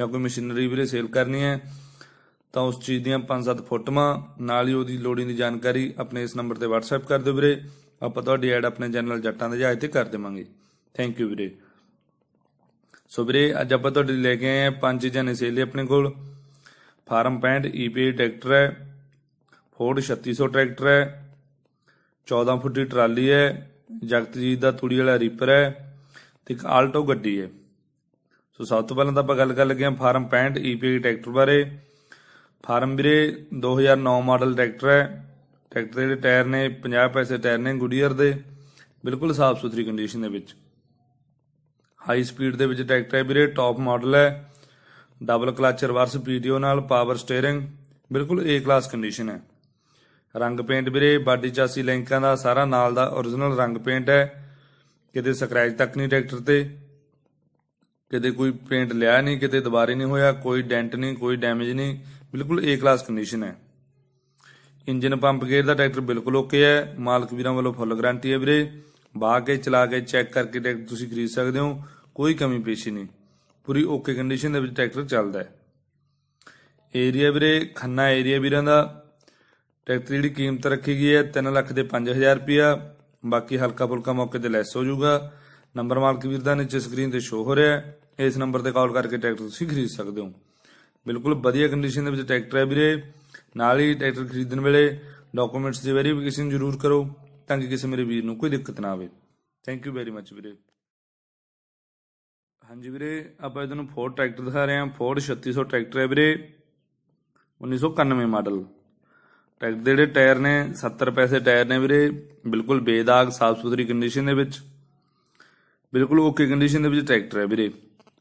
ਜਾਂ ਕੋਈ ਮਸ਼ੀਨਰੀ ਵੀਰੇ ਸੇਲ ਕਰਨੀ ਹੈ, ਤਾਂ ਉਸ ਚੀਜ਼ ਦੀਆਂ 5-7 ਫੋਟੋਆਂ, ਨਾਲ ਹੀ ਉਹਦੀ ਲੋੜੀਂਦੀ ਜਾਣਕਾਰੀ ਆਪਣੇ ਇਸ ਨੰਬਰ ਤੇ WhatsApp ਕਰ ਦਿਓ ਵੀਰੇ। ਆਪਾਂ ਤੁਹਾਡੀ ਐਡ ਆਪਣੇ ਚੈਨਲ ਜੱਟਾਂ ਦੇ ਜਹਾਜ਼ ਤੇ ਕਰ ਦੇਵਾਂਗੇ। ਥੈਂਕ ਯੂ ਵੀਰੇ। ਸੋ ਵੀਰੇ, ਅੱਜ ਆਪਾਂ ਤੁਹਾਡੇ ਲਈ ਲੈ ਕੇ ਆਏ ਆ ਪੰਜ ਚੀਜ਼ਾਂ ਨੇ ਸੇਲ ਆਪਣੇ ਕੋਲ। ਫਾਰਮ 65 ਈਪੀ ਟਰੈਕਟਰ ਹੈ। ਫੋਰਡ 3600 ਟਰੈਕਟਰ ਹੈ। 14 ਫੁੱਟੀ ਟਰਾਲੀ ਹੈ। ਜਗਤਜੀਤ ਦਾ ਤੂੜੀ ਵਾਲਾ ਰੀਪਰ ਹੈ। ਤੇ ਇੱਕ ਆਲਟੋ ਗੱਡੀ ਹੈ। ਸੋ ਸਭ ਤੋਂ ਪਹਿਲਾਂ ਤਾਂ ਆਪਾਂ ਗੱਲ ਕਰ ਲੱਗੇ ਹਾਂ ਫਾਰਮ 65 ਈਪੀ ਟਰੈਕਟਰ ਬਾਰੇ। ਫਾਰਮ ਵੀਰੇ 2009 ਮਾਡਲ ਟਰੈਕਟਰ ਹੈ। ਟਰੈਕਟਰ ਦੇ ਟਾਇਰ ਨੇ 50 ਪੈਸੇ ਟਾਇਰ ਨੇ ਗੁਡੀਅਰ ਦੇ, ਬਿਲਕੁਲ ਸਾਫ਼ ਸੁਥਰੀ ਕੰਡੀਸ਼ਨ ਦੇ ਵਿੱਚ। ਹਾਈ ਸਪੀਡ ਦੇ ਵਿੱਚ ਟਰੈਕਟਰ ਹੈ ਵੀਰੇ ਟੌਪ ਮਾਡਲ ਹੈ। ਡਬਲ ਕਲਚ ਰਿਵਰਸ ਪੀਟੀਓ ਨਾਲ ਪਾਵਰ ਸਟੀਅਰਿੰਗ ਬਿਲਕੁਲ ਏ ਕਲਾਸ ਕੰਡੀਸ਼ਨ ਹੈ। ਰੰਗ ਪੇਂਟ ਵੀਰੇ, ਬਾਡੀ ਚਾਸੀ ਲਿੰਕਾਂ ਦਾ, ਸਾਰਾ ਨਾਲ ਦਾ origignal ਰੰਗ ਪੇਂਟ ਹੈ। ਕਿਤੇ ਸਕ੍ਰੈਚ ਤੱਕ ਨਹੀਂ ਟਰੈਕਟਰ ਤੇ। ਕਿਤੇ ਕੋਈ ਪੇਂਟ ਲਿਆ ਨਹੀਂ, ਕਿਤੇ ਦੁਬਾਰੇ ਨਹੀਂ ਹੋਇਆ, ਕੋਈ ਡੈਂਟ ਨਹੀਂ, ਕੋਈ ਡੈਮੇਜ ਨਹੀਂ, ਬਿਲਕੁਲ ਏ ਕਲਾਸ ਕੰਡੀਸ਼ਨ ਹੈ। ਇੰਜਨ ਪੰਪ ਗੇਅਰ ਦਾ ਟਰੈਕਟਰ ਬਿਲਕੁਲ ਓਕੇ ਹੈ, ਮਾਲਕ ਵੀਰਾਂ ਵੱਲੋਂ ਫੁੱਲ ਗਾਰੰਟੀ ਹੈ ਵੀਰੇ। ਬਾਹ ਕੇ, ਚਲਾ ਕੇ ਚੈੱਕ ਕਰਕੇ ਟਰੈਕਟਰ ਤੁਸੀਂ ਖਰੀਦ ਸਕਦੇ ਹੋ, ਕੋਈ ਕਮੀ ਪੇਸ਼ੀ ਨਹੀਂ। ਪੂਰੀ ਓਕੇ ਕੰਡੀਸ਼ਨ ਦੇ ਵਿੱਚ ਟਰੈਕਟਰ ਚੱਲਦਾ ਹੈ। ਏਰੀਆ ਵੀਰੇ, ਖੰਨਾ ਏਰੀਆ ਵੀਰਾਂ ਦਾ। ਟਰੈਕਟਰ ਦੀ ਜਿਹੜੀ ਕੀਮਤ ਰੱਖੀ ਗਈ ਹੈ 3 ਲੱਖ ਦੇ 5000 ਰੁਪਿਆ ਬਾਕੀ ਹਲਕਾ ਫੁਲਕਾ ਮੌਕੇ ਤੇ ਲੈਸ ਹੋ ਜਾਊਗਾ। ਨੰਬਰ ਮਾਲਕ ਵੀਰ ਦਾ ਨੀਚੇ ਸਕਰੀਨ ਤੇ ਸ਼ੋ ਹੋ ਰਿਹਾ ਹੈ। ਇਸ ਨੰਬਰ ਤੇ ਕਾਲ ਕਰਕੇ ਟਰੈਕਟਰ ਤੁਸੀਂ ਖਰੀਦ ਸਕਦੇ ਹੋ। ਬਿਲਕੁਲ ਵਧੀਆ ਕੰਡੀਸ਼ਨ ਦੇ ਵਿੱਚ ਟਰੈਕਟਰ ਹੈ ਵੀਰੇ। ਨਾਲ ਹੀ ਟਰੈਕਟਰ ਖਰੀਦਣ ਵੇਲੇ ਡਾਕੂਮੈਂਟਸ ਦੀ ਵੈਰੀਫਿਕੇਸ਼ਨ ਜ਼ਰੂਰ ਕਰੋ ਤਾਂ ਕਿ ਕਿਸੇ ਮੇਰੇ ਵੀਰ ਨੂੰ ਕੋਈ ਦਿੱਕਤ ਨਾ ਆਵੇ। ਥੈਂਕ ਯੂ ਵੈਰੀ ਮੱਚ ਵੀਰੇ। ਹਾਂਜੀ ਵੀਰੇ, ਆਪਾਂ ਤੁਹਾਨੂੰ ਫੋਰਡ ਟਰੈਕਟਰ ਦਿਖਾ ਰਹੇ ਹਾਂ। ਫੋਰਡ 3600 ਟਰੈਕਟਰ ਹੈ ਵੀਰੇ। 1991 ਮਾਡਲ। ਟਰੈਕਟਰ ਦੇ ਜਿਹੜੇ ਟਾਇਰ ਨੇ 70 ਪੈਸੇ ਟਾਇਰ ਨੇ ਵੀਰੇ। ਬਿਲਕੁਲ ਬੇਦਾਗ ਸਾਫ਼ ਸੁਥਰੀ ਕੰਡੀਸ਼ਨ ਦੇ ਵਿੱਚ। ਬਿਲਕੁਲ ਓਕੇ ਕੰਡੀਸ਼ਨ ਦੇ ਵਿੱਚ ਟਰੈਕਟਰ ਹੈ ਵੀਰੇ।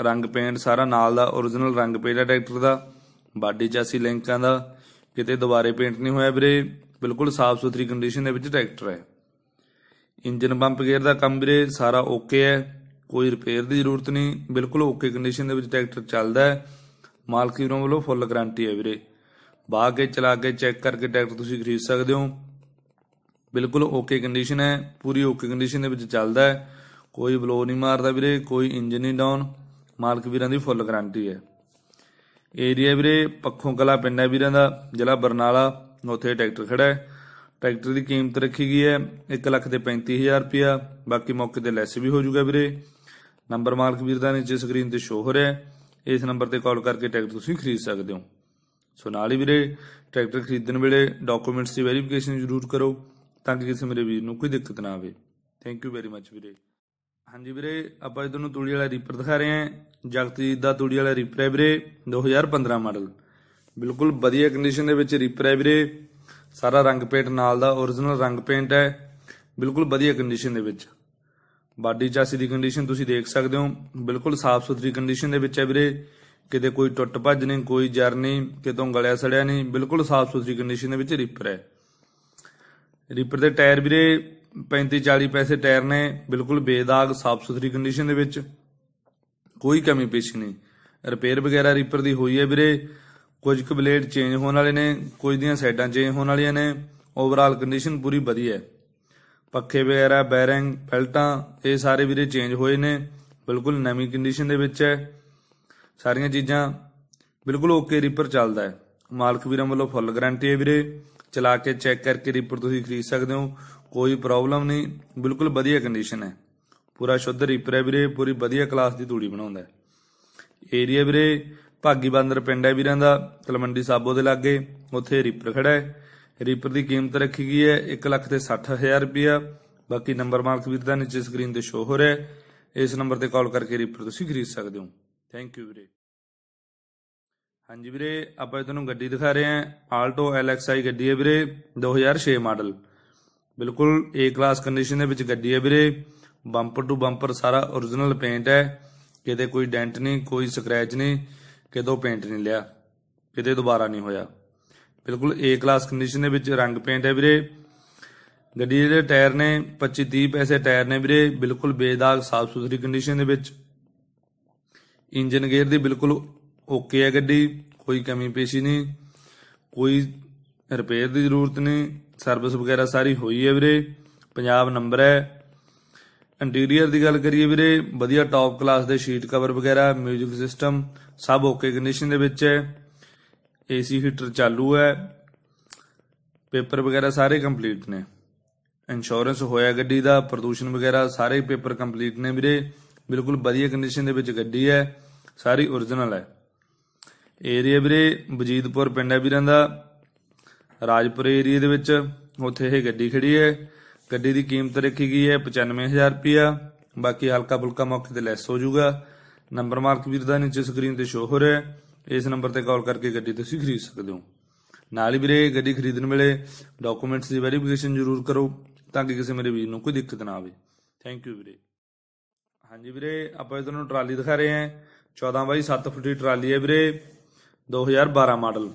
ਰੰਗ ਪੇਂਟ ਸਾਰਾ ਨਾਲ ਦਾ origignal ਰੰਗ ਪੇਂਟ ਹੈ ਟਰੈਕਟਰ ਦਾ। ਬਾਡੀ ਚਾਸੀ ਲਿੰਕਾਂ ਦਾ, ਕਿਤੇ ਦੁਬਾਰੇ ਪੇਂਟ ਨਹੀਂ ਹੋਇਆ ਵੀਰੇ। ਬਿਲਕੁਲ ਸਾਫ਼ ਸੁਥਰੀ ਕੰਡੀਸ਼ਨ ਦੇ ਵਿੱਚ ਟਰੈਕਟਰ ਹੈ। ਇੰਜਨ ਪੰਪ ਗੇਅਰ ਦਾ ਕੰਮ ਵੀਰੇ ਸਾਰਾ ਓਕੇ ਹੈ। ਕੋਈ ਰਿਪੇਅਰ ਦੀ ਜ਼ਰੂਰਤ ਨਹੀਂ। ਬਿਲਕੁਲ ਓਕੇ ਕੰਡੀਸ਼ਨ ਦੇ ਵਿੱਚ ਟਰੈਕਟਰ ਚੱਲਦਾ ਹੈ। ਮਾਲਕ ਵੀਰੋਂ ਵੱਲੋਂ ਫੁੱਲ ਗਾਰੰਟੀ ਹੈ ਵੀਰੇ। ਬਾਹ ਕੇ ਚਲਾ ਕੇ ਚੈੱਕ ਕਰਕੇ ਟਰੈਕਟਰ ਤੁਸੀਂ ਖਰੀਦ ਸਕਦੇ ਹੋ। ਬਿਲਕੁਲ ਓਕੇ ਕੰਡੀਸ਼ਨ ਹੈ। ਪੂਰੀ ਓਕੇ ਕੰਡੀਸ਼ਨ ਦੇ ਵਿੱਚ ਚੱਲਦਾ ਹੈ। ਕੋਈ ਬਲੋ ਨਹੀਂ ਮਾਰਦਾ ਵੀਰੇ, ਕੋਈ ਇੰਜਨ ਨਹੀਂ ਡਾਊਨ ਮਾਲਕ ਵੀਰਾਂ ਦੀ ਫੁੱਲ ਗਾਰੰਟੀ ਹੈ। ਏਰੀਆ ਵੀਰੇ, ਪੱਖੋਂ ਕਲਾ ਪਿੰਡ ਹੈ ਵੀਰਾਂ ਦਾ, ਜ਼ਿਲ੍ਹਾ ਬਰਨਾਲਾ, ਉੱਥੇ ਟਰੈਕਟਰ ਖੜਾ ਹੈ। ਟਰੈਕਟਰ ਦੀ ਕੀਮਤ ਰੱਖੀ ਗਈ ਹੈ 1 ਲੱਖ ਤੇ 35000 ਰੁਪਿਆ ਬਾਕੀ ਮੌਕੇ ਤੇ ਲੈਸ ਵੀ ਹੋ ਜਾਊਗਾ ਵੀਰੇ। ਨੰਬਰ ਮਾਲਕ ਵੀਰ ਦਾ ਨੀਚੇ ਸਕਰੀਨ ਤੇ ਸ਼ੋ ਹੋ ਰਿਹਾ ਹੈ। ਇਸ ਨੰਬਰ ਤੇ ਕਾਲ ਕਰਕੇ ਟਰੈਕਟਰ ਤੁਸੀਂ ਖਰੀਦ ਸਕਦੇ ਹੋ। ਸੋ ਨਾਲ ਹੀ ਵੀਰੇ, ਟਰੈਕਟਰ ਖਰੀਦਣ ਵੇਲੇ ਡਾਕੂਮੈਂਟਸ ਦੀ ਵੈਰੀਫਿਕੇਸ਼ਨ ਜ਼ਰੂਰ ਕਰੋ, ਤਾਂ ਕਿ ਕਿਸੇ ਮੇਰੇ ਵੀਰ ਨੂੰ ਕੋਈ ਦਿੱਕਤ ਨਾ ਆਵੇ। ਥੈਂਕ ਯੂ ਵੈਰੀ ਮੱਚ ਵੀਰੇ। ਹਾਂਜੀ ਵੀਰੇ, ਆਪਾਂ ਤੁਹਾਨੂੰ ਤੂੜੀ ਵਾਲਾ ਰੀਪਰ ਦਿਖਾ ਰਹੇ ਹਾਂ। ਜਗਤਜੀਤ ਦਾ ਤੂੜੀ ਵਾਲਾ ਰੀਪਰ ਹੈ ਵੀਰੇ 2015 ਮਾਡਲ ਬਿਲਕੁਲ ਵਧੀਆ ਕੰਡੀਸ਼ਨ ਦੇ ਵਿੱਚ ਰੀਪਰ ਹੈ ਵੀਰੇ। ਸਾਰਾ ਰੰਗ ਪੇਂਟ ਨਾਲ ਦਾ origignal ਰੰਗ ਪੇਂਟ ਹੈ। ਬਿਲਕੁਲ ਵਧੀਆ ਕੰਡੀਸ਼ਨ ਦੇ ਵਿੱਚ। ਬਾਡੀ ਚਾਸੀ ਦੀ ਕੰਡੀਸ਼ਨ ਤੁਸੀਂ ਦੇਖ ਸਕਦੇ ਹੋ। ਬਿਲਕੁਲ ਸਾਫ਼ ਸੁਥਰੀ ਕੰਡੀਸ਼ਨ ਦੇ ਵਿੱਚ ਹੈ ਵੀਰੇ। ਕਿਤੇ ਕੋਈ ਟੁੱਟ ਭੱਜ ਨਹੀਂ, ਕੋਈ ਜਰ ਨਹੀਂ, ਕਿਤੋਂ ਗਲਿਆ ਸੜਿਆ ਨਹੀਂ, ਬਿਲਕੁਲ ਸਾਫ਼ ਸੁਥਰੀ ਕੰਡੀਸ਼ਨ ਦੇ ਵਿੱਚ ਰੀਪਰ ਹੈ। ਰੀਪਰ ਦੇ ਟਾਇਰ ਵੀਰੇ 35 40 ਪੈਸੇ ਟਾਇਰ ਨੇ, ਬਿਲਕੁਲ ਬੇਦਾਗ ਸਾਫ਼ ਸੁਥਰੀ ਕੰਡੀਸ਼ਨ ਦੇ ਵਿੱਚ। ਕੋਈ ਕਮੀ ਪੇਸ਼ੀ ਨਹੀਂ। ਰਿਪੇਅਰ ਵਗੈਰਾ ਰੀਪਰ ਦੀ ਹੋਈ ਹੈ ਵੀਰੇ। ਕੁਝ ਕੁ ਬਲੇਡ ਚੇਂਜ ਹੋਣ ਵਾਲੇ ਨੇ, ਕੁਝ ਦੀਆਂ ਸਾਈਡਾਂ ਚੇਂਜ ਹੋਣ ਵਾਲੀਆਂ ਨੇ। ਓਵਰਆਲ ਕੰਡੀਸ਼ਨ ਪੂਰੀ ਵਧੀਆ ਹੈ। ਪੱਖੇ ਵਗੈਰਾ ਬੈਰਿੰਗ ਬੈਲਟਾਂ ਇਹ ਸਾਰੇ ਵੀਰੇ ਚੇਂਜ ਹੋਏ ਨੇ। ਬਿਲਕੁਲ ਨਵੀਂ ਕੰਡੀਸ਼ਨ ਦੇ ਵਿੱਚ ਹੈ। ਸਾਰੀਆਂ ਚੀਜ਼ਾਂ ਬਿਲਕੁਲ ਓਕੇ ਰੀਪਰ ਚੱਲਦਾ ਹੈ। ਮਾਲਕ ਵੀਰਾਂ ਵੱਲੋਂ ਫੁੱਲ ਗਾਰੰਟੀ ਹੈ ਵੀਰੇ। ਚਲਾ ਕੇ ਚੈੱਕ ਕਰਕੇ ਰੀਪਰ ਤੁਸੀਂ ਖਰੀਦ ਸਕਦੇ ਹੋ। ਕੋਈ ਪ੍ਰੋਬਲਮ ਨਹੀਂ। ਬਿਲਕੁਲ ਵਧੀਆ ਕੰਡੀਸ਼ਨ ਹੈ। ਪੂਰਾ ਸ਼ੁੱਧ ਰੀਪਰ ਹੈ ਵੀਰੇ। ਪੂਰੀ ਵਧੀਆ ਕਲਾਸ ਦੀ ਤੂੜੀ ਬਣਾਉਂਦਾ ਹੈ। ਏਰੀਆ ਵੀਰੇ, ਭਾਗੀ ਬਾਂਦਰ ਪਿੰਡ ਹੈ ਵੀਰਾਂ ਦਾ। ਤਲਮੰਡੀ ਸਾਬੋ ਦੇ ਲਾਗੇ। ਉੱਥੇ ਰੀਪਰ ਖੜਾ ਹੈ। ਰੀਪਰ ਦੀ ਕੀਮਤ ਰੱਖੀ ਗਈ ਹੈ 1 ਲੱਖ ਤੇ 60000 ਰੁਪਿਆ ਬਾਕੀ ਨੰਬਰ ਮਾਲਕ ਵੀਰ ਦਾ ਨੀਚੇ ਸਕਰੀਨ ਤੇ ਸ਼ੋ ਹੋ ਰਿਹਾ ਹੈ। ਇਸ ਨੰਬਰ ਤੇ ਕਾਲ ਕਰਕੇ ਰੀਪਰ ਤੁਸੀਂ ਖਰੀਦ ਸਕਦੇ ਹੋ। ਥੈਂਕ ਯੂ ਵੀਰੇ। ਹਾਂਜੀ ਵੀਰੇ, ਆਪਾਂ ਤੁਹਾਨੂੰ ਗੱਡੀ ਦਿਖਾ ਰਹੇ ਹਾਂ। ਆਲਟੋ LXI ਗੱਡੀ ਹੈ ਵੀਰੇ 2006 ਮਾਡਲ। ਬਿਲਕੁਲ ਏ ਕਲਾਸ ਕੰਡੀਸ਼ਨ ਦੇ ਵਿੱਚ ਗੱਡੀ ਹੈ ਵੀਰੇ। ਬੰਪਰ ਟੂ ਬੰਪਰ ਸਾਰਾ origignal ਪੇਂਟ ਹੈ। ਕਿਤੇ ਕੋਈ ਡੈਂਟ ਨਹੀਂ, ਕੋਈ ਸਕ੍ਰੈਚ ਨਹੀਂ, ਕਿਤੋਂ ਪੇਂਟ ਨਹੀਂ ਲਿਆ। ਕਿਤੇ ਦੁਬਾਰਾ ਨਹੀਂ ਹੋਇਆ। ਬਿਲਕੁਲ ਏ ਕਲਾਸ ਕੰਡੀਸ਼ਨ ਦੇ ਵਿੱਚ ਰੰਗ ਪੇਂਟ ਹੈ ਵੀਰੇ। ਗੱਡੀ ਦੇ ਟਾਇਰ ਨੇ 25 30 ਪੈਸੇ ਟਾਇਰ ਨੇ ਵੀਰੇ। ਬਿਲਕੁਲ ਬੇਦਾਗ, ਸਾਫ਼ ਸੁਥਰੀ ਕੰਡੀਸ਼ਨ ਦੇ ਵਿੱਚ। ਇੰਜਨ ਗੇਅਰ ਦੀ ਬਿਲਕੁਲ ਓਕੇ ਹੈ ਗੱਡੀ, ਕੋਈ ਕਮੀ ਪੇਸ਼ੀ ਨਹੀਂ, ਕੋਈ ਰਿਪੇਅਰ ਦੀ ਜ਼ਰੂਰਤ ਨਹੀਂ ਸਰਵਿਸ ਵਗੈਰਾ ਸਾਰੀ ਹੋਈ ਹੈ ਵੀਰੇ, ਪੰਜਾਬ ਨੰਬਰ ਹੈ। ਇੰਟੀਰੀਅਰ ਦੀ ਗੱਲ ਕਰੀਏ ਵੀਰੇ, ਵਧੀਆ ਟੌਪ ਕਲਾਸ ਦੇ ਸ਼ੀਟ ਕਵਰ ਵਗੈਰਾ 뮤직 ਸਿਸਟਮ ਸਭ ਓਕੇ ਕੰਡੀਸ਼ਨ ਦੇ ਵਿੱਚ ਹੈ। ਏਸੀ ਹੀਟਰ ਚਾਲੂ ਹੈ। ਪੇਪਰ ਵਗੈਰਾ ਸਾਰੇ ਕੰਪਲੀਟ ਨੇ। ਇੰਸ਼ੋਰੈਂਸ ਹੋਇਆ ਗੱਡੀ ਦਾ, ਪ੍ਰਦੂਸ਼ਣ ਵਗੈਰਾ ਸਾਰੇ ਪੇਪਰ ਕੰਪਲੀਟ ਨੇ ਵੀਰੇ। ਬਿਲਕੁਲ ਵਧੀਆ ਕੰਡੀਸ਼ਨ ਦੇ ਵਿੱਚ ਗੱਡੀ ਹੈ। ਸਾਰੀ origignal ਹੈ। ਏਰੀਆ ਵੀਰੇ ਵਜੀਦਪੁਰ ਪਿੰਡ ਹੈ ਵੀਰਾਂ ਦਾ। ਰਾਜਪੁਰ ਏਰੀਆ ਦੇ ਵਿੱਚ ਉੱਥੇ ਇਹ ਗੱਡੀ ਖੜੀ ਹੈ। ਗੱਡੀ ਦੀ ਕੀਮਤ ਰੱਖੀ ਗਈ ਹੈ 95000 ਰੁਪਿਆ ਬਾਕੀ ਹਲਕਾ ਫੁਲਕਾ ਮੌਕੇ ਤੇ ਲੈਸ ਹੋ ਜਾਊਗਾ। ਨੰਬਰ ਮਾਰਕ ਵੀਰ ਦਾ ਨੀਚੇ ਸਕਰੀਨ ਤੇ ਸ਼ੋ ਹੋ ਰਿਹਾ ਹੈ। ਇਸ ਨੰਬਰ ਤੇ ਕਾਲ ਕਰਕੇ ਗੱਡੀ ਤੁਸੀਂ ਖਰੀਦ ਸਕਦੇ ਹੋ। ਨਾਲ ਹੀ ਵੀਰੇ, ਗੱਡੀ ਖਰੀਦਣ ਵੇਲੇ ਡਾਕੂਮੈਂਟਸ ਦੀ ਵੈਰੀਫਿਕੇਸ਼ਨ ਜ਼ਰੂਰ ਕਰੋ ਤਾਂ ਕਿ ਕਿਸੇ ਮੇਰੇ ਵੀਰ ਨੂੰ ਕੋਈ ਦਿੱਕਤ ਨਾ ਆਵੇ। ਥੈਂਕ ਯੂ ਵੀਰੇ। ਹਾਂਜੀ ਵੀਰੇ, ਆਪਾਂ ਤੁਹਾਨੂੰ ਟਰਾਲੀ ਦਿਖਾ ਰਹੇ ਹਾਂ। 14 ਬਾਈ 7 ਫੁੱਟ ਦੀ ਟਰਾਲੀ ਹੈ ਵੀਰੇ। 2012 ਮਾਡਲ।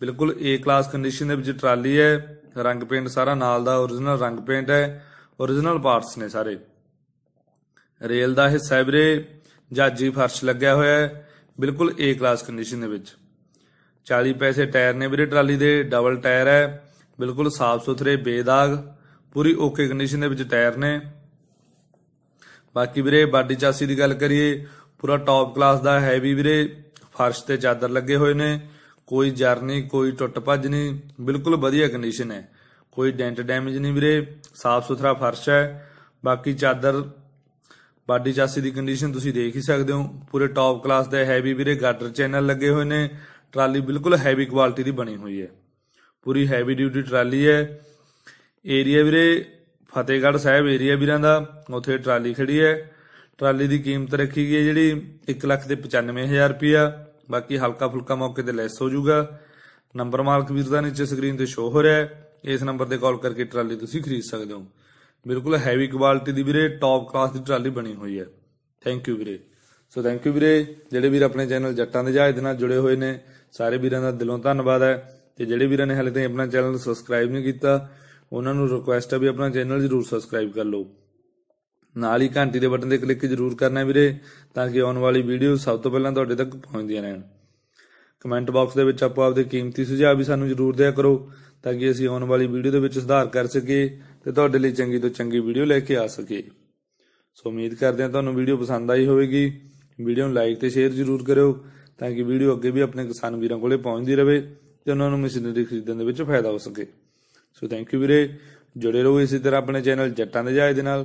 ਬਿਲਕੁਲ ਏ ਕਲਾਸ ਕੰਡੀਸ਼ਨ ਦੇ ਵਿੱਚ ਟਰਾਲੀ ਹੈ, ਰੰਗ ਪੇਂਟ ਸਾਰਾ ਨਾਲ ਦਾ origignal ਰੰਗ ਪੇਂਟ ਹੈ origignal ਪਾਰਟਸ ਨੇ ਸਾਰੇ। ਰੇਲ ਦਾ ਹਿੱਸਾ ਹੈ ਵੀਰੇ ਜਾਜੀ ਫਰਸ਼ ਲੱਗਿਆ ਹੋਇਆ ਹੈ, ਬਿਲਕੁਲ ਏ ਕਲਾਸ ਕੰਡੀਸ਼ਨ ਦੇ ਵਿੱਚ। 40 ਪੈਸੇ ਟਾਇਰ ਨੇ ਵੀਰੇ ਟਰਾਲੀ ਦੇ ਡਬਲ ਟਾਇਰ ਹੈ, ਬਿਲਕੁਲ ਸਾਫ਼ ਸੁਥਰੇ, ਬੇਦਾਗ, ਪੂਰੀ ਓਕੇ ਕੰਡੀਸ਼ਨ ਦੇ ਵਿੱਚ ਟਾਇਰ ਨੇ। ਬਾਕੀ ਵੀਰੇ, ਬਾਡੀ ਚਾਸੀ ਦੀ ਗੱਲ ਕਰੀਏ, ਪੂਰਾ ਟੌਪ ਕਲਾਸ ਦਾ ਹੈਵੀ ਵੀਰੇ ਫਰਸ਼ ਤੇ ਚਾਦਰ ਲੱਗੇ ਹੋਏ ਨੇ, ਕੋਈ ਜਰ ਨਹੀਂ, ਕੋਈ ਟੁੱਟ ਭੱਜ ਨਹੀਂ, ਬਿਲਕੁਲ ਵਧੀਆ ਕੰਡੀਸ਼ਨ ਹੈ। ਕੋਈ ਡੈਂਟ ਡੈਮੇਜ ਨਹੀਂ ਵੀਰੇ, ਸਾਫ਼ ਸੁਥਰਾ ਫਰਸ਼ ਹੈ। ਬਾਕੀ ਚਾਦਰ, ਬਾਡੀ ਚਾਸੀ ਦੀ ਕੰਡੀਸ਼ਨ ਤੁਸੀਂ ਦੇਖ ਹੀ ਸਕਦੇ ਹੋ। ਪੂਰੇ ਟੌਪ ਕਲਾਸ ਦਾ ਹੈਵੀ ਵੀਰੇ ਗਾਰਡਰ ਚੈਨਲ ਲੱਗੇ ਹੋਏ ਨੇ। ਟਰਾਲੀ ਬਿਲਕੁਲ ਹੈਵੀ ਕੁਆਲਿਟੀ ਦੀ ਬਣੀ ਹੋਈ ਹੈ। ਪੂਰੀ ਹੈਵੀ ਡਿਊਟੀ ਟਰਾਲੀ ਹੈ। ਏਰੀਆ ਵੀਰੇ, ਫਤਿਹਗੜ੍ਹ ਸਾਹਿਬ ਏਰੀਆ ਵੀਰਾਂ ਦਾ, ਉੱਥੇ ਟਰਾਲੀ ਖੜੀ ਹੈ। ਟਰਾਲੀ ਦੀ ਕੀਮਤ ਰੱਖੀ ਗਈ ਹੈ ਜਿਹੜੀ 1 ਲੱਖ ਤੇ 95000 ਰੁਪਿਆ ਬਾਕੀ ਹਲਕਾ ਫੁਲਕਾ ਮੌਕੇ ਤੇ ਲੈਸ ਹੋ ਜਾਊਗਾ। ਨੰਬਰ ਮਾਲਕ ਵੀਰ ਦਾ ਨੀਚੇ ਸਕਰੀਨ ਤੇ ਸ਼ੋ ਹੋ ਰਿਹਾ ਹੈ। ਇਸ ਨੰਬਰ ਤੇ ਕਾਲ ਕਰਕੇ ਟਰਾਲੀ ਤੁਸੀਂ ਖਰੀਦ ਸਕਦੇ ਹੋ। ਬਿਲਕੁਲ ਹੈਵੀ ਕੁਆਲਿਟੀ ਦੀ ਵੀਰੇ ਟੌਪ ਕਲਾਸ ਦੀ ਟਰਾਲੀ ਬਣੀ ਹੋਈ ਹੈ। ਥੈਂਕ ਯੂ ਵੀਰੇ। ਸੋ ਥੈਂਕ ਯੂ ਵੀਰੇ, ਜਿਹੜੇ ਵੀਰ ਆਪਣੇ ਚੈਨਲ ਜੱਟਾਂ ਦੇ ਜਹਾਜ਼ ਦੇ ਨਾਲ ਜੁੜੇ ਹੋਏ ਨੇ, ਸਾਰੇ ਵੀਰਾਂ ਦਾ ਦਿਲੋਂ ਧੰਨਵਾਦ ਹੈ। ਤੇ ਜਿਹੜੇ ਵੀਰਾਂ ਨੇ ਹਾਲੇ ਤਾਈਂ ਆਪਣਾ ਚੈਨਲ ਸਬਸਕ੍ਰਾਈਬ ਨਹੀਂ ਕੀਤਾ, ਉਹਨਾਂ ਨੂੰ ਰਿਕੁਐਸਟ ਹੈ ਵੀ ਆਪਣਾ ਚੈਨਲ ਜਰੂਰ ਸਬਸਕ੍ਰਾਈਬ ਕਰ ਲਓ। ਨਾਲ ਹੀ ਘੰਟੀ ਦੇ ਬਟਨ ਤੇ ਕਲਿੱਕ ਜਰੂਰ ਕਰਨਾ ਵੀਰੇ, ਤਾਂ ਕਿ ਆਉਣ ਵਾਲੀ ਵੀਡੀਓ ਸਭ ਤੋਂ ਪਹਿਲਾਂ ਤੁਹਾਡੇ ਤੱਕ ਪਹੁੰਚਦੀਆਂ ਰਹਿਣ। ਕਮੈਂਟ ਬਾਕਸ ਦੇ ਵਿੱਚ ਆਪੋ ਆਪਦੇ ਕੀਮਤੀ ਸੁਝਾਅ ਵੀ ਸਾਨੂੰ ਜਰੂਰ ਦਿਆ ਕਰੋ, ਤਾਂ ਕਿ ਅਸੀਂ ਆਉਣ ਵਾਲੀ ਵੀਡੀਓ ਦੇ ਵਿੱਚ ਸੁਧਾਰ ਕਰ ਸਕੀਏ ਤੇ ਤੁਹਾਡੇ ਲਈ ਚੰਗੀ ਤੋਂ ਚੰਗੀ ਵੀਡੀਓ ਲੈ ਕੇ ਆ ਸਕੀਏ। ਸੋ ਉਮੀਦ ਕਰਦੇ ਹਾਂ ਤੁਹਾਨੂੰ ਵੀਡੀਓ ਪਸੰਦ ਆਈ ਹੋਵੇਗੀ। ਵੀਡੀਓ ਨੂੰ ਲਾਈਕ ਤੇ ਸ਼ੇਅਰ ਜਰੂਰ ਕਰਿਓ, ਤਾਂ ਕਿ ਵੀਡੀਓ ਅੱਗੇ ਵੀ ਆਪਣੇ ਕਿਸਾਨ ਵੀਰਾਂ ਕੋਲੇ ਪਹੁੰਚਦੀ ਰਹੇ ਤੇ ਉਹਨਾਂ ਨੂੰ ਮਸ਼ੀਨਰੀ ਖਰੀਦਣ ਦੇ ਵਿੱਚ ਫਾਇਦਾ ਹੋ ਸਕੇ। ਸੋ ਥੈਂਕ ਯੂ ਵੀਰੇ, ਜੁੜੇ ਰਹੋ ਇਸੇ ਤਰ੍ਹਾਂ ਆਪਣੇ ਚੈਨਲ ਜੱਟਾਂ ਦੇ ਜਹਾਜ਼ ਦੇ ਨਾਲ।